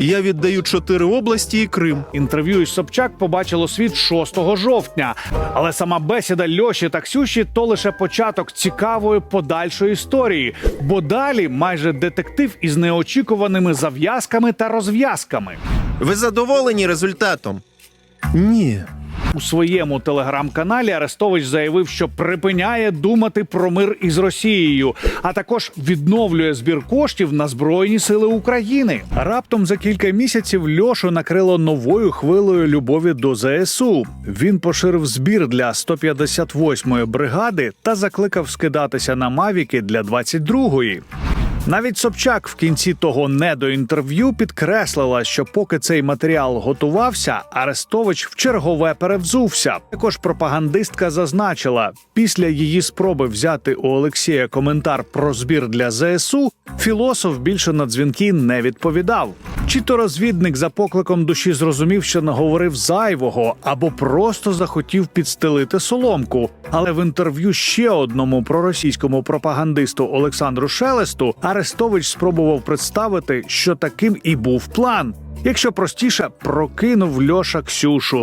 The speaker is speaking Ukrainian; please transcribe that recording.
Я віддаю чотири області і Крим. Інтерв'ю із Собчак побачило світ 6 жовтня. Але сама бесіда Льоші та Ксюші то лише початок цікавої подальшої історії. Бо далі майже детектив із неочікуваними зав'язками та розв'язками. Ви задоволені результатом? Ні. У своєму телеграм-каналі Арестович заявив, що припиняє думати про мир із Росією, а також відновлює збір коштів на збройні сили України. Раптом за кілька місяців Льошу накрило новою хвилею любові до ЗСУ. Він поширив збір для 158-ї бригади та закликав скидатися на мавіки для 22-ї. Навіть Собчак в кінці того недоінтерв'ю підкреслила, що поки цей матеріал готувався, Арестович в чергове перевзувся. Також пропагандистка зазначила, після її спроби взяти у Олексія коментар про збір для ЗСУ, філософ більше на дзвінки не відповідав. Чи то розвідник за покликом душі зрозумів, що наговорив зайвого, або просто захотів підстелити соломку. Але в інтерв'ю ще одному проросійському пропагандисту Олександру Шелесту Арестович спробував представити, що таким і був план. Якщо простіше, прокинув Льоша Ксюшу.